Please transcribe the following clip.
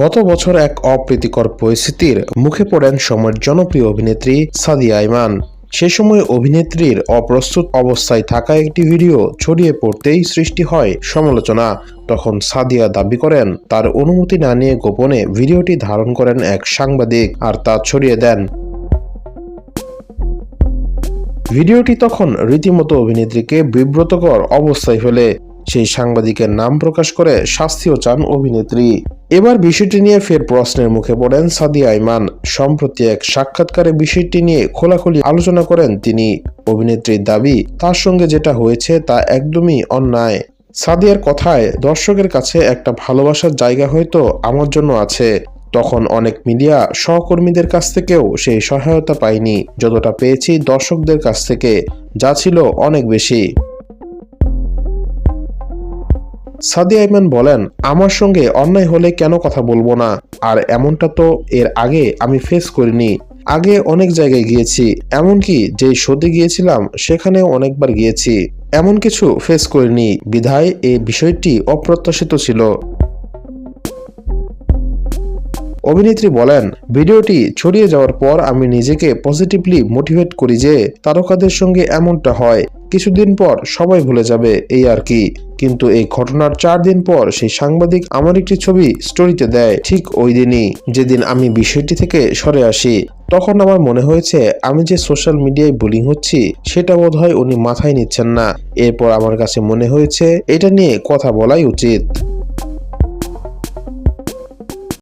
গত বছর এক অপ্রীতিকর পরিস্থিতির মুখে পড়েন সময়ের জনপ্রিয় অভিনেত্রী সাদিয়া আইমান সে সময় অভিনেত্রীর অপ্রস্তুত অবস্থায় থাকা একটি ভিডিও ছড়িয়ে পড়তেই সৃষ্টি হয় সমালোচনা। তখন সাদিয়া দাবি করেন, তার অনুমতি না নিয়ে গোপনে ভিডিওটি ধারণ করেন এক সাংবাদিক আর তা ছড়িয়ে দেন। ভিডিওটি তখন রীতিমতো অভিনেত্রীকে বিব্রতকর অবস্থায় ফেলে। সেই সাংবাদিকের নাম প্রকাশ করে শাস্তিও চান অভিনেত্রী। এবার বিষয়টি নিয়ে ফের প্রশ্নের মুখে পড়েন সাদিয়া আইমান। সম্প্রতি এক সাক্ষাৎকারে বিষয়টি নিয়ে খোলাখুলি আলোচনা করেন তিনি। অভিনেত্রীর দাবি, তার সঙ্গে যেটা হয়েছে তা একদমই অন্যায়। সাদিয়ার কথায়, দর্শকের কাছে একটা ভালোবাসার জায়গা হয়তো আমার জন্য আছে। তখন অনেক মিডিয়া সহকর্মীদের কাছ থেকেও সেই সহায়তা পাইনি যতটা পেয়েছি দর্শকদের কাছ থেকে, যা ছিল অনেক বেশি। সাদি আইমান বলেন, আমার সঙ্গে অন্যায় হলে কেন কথা বলব না? আর এমনটা তো এর আগে আমি ফেস করিনি। আগে অনেক জায়গায় গিয়েছি, এমনকি যে শোতে গিয়েছিলাম, সেখানেও অনেকবার গিয়েছি। এমন কিছু ফেস করিনি। বিধায় এই বিষয়টি অপ্রত্যাশিত ছিল। অভিনেত্রী বলেন, ভিডিওটি ছড়িয়ে যাওয়ার পর আমি নিজেকে পজিটিভলি মোটিভেট করি যে, তারকাদের সঙ্গে এমনটা হয়, কিছুদিন পর সবাই ভুলে যাবে, এই আর কি। কিন্তু এই ঘটনার চার দিন পর সেই সাংবাদিক আমার একটি ছবি স্টোরিতে দেয়। ঠিক ওই দিনই যেদিন আমি বিষয়টি থেকে সরে আসি। তখন আমার মনে হয়েছে, আমি যে সোশ্যাল মিডিয়ায় বুলিং হচ্ছি, সেটা বোধ হয় উনি মাথায় নিচ্ছেন না। এরপর আমার কাছে মনে হয়েছে, এটা নিয়ে কথা বলাই উচিত।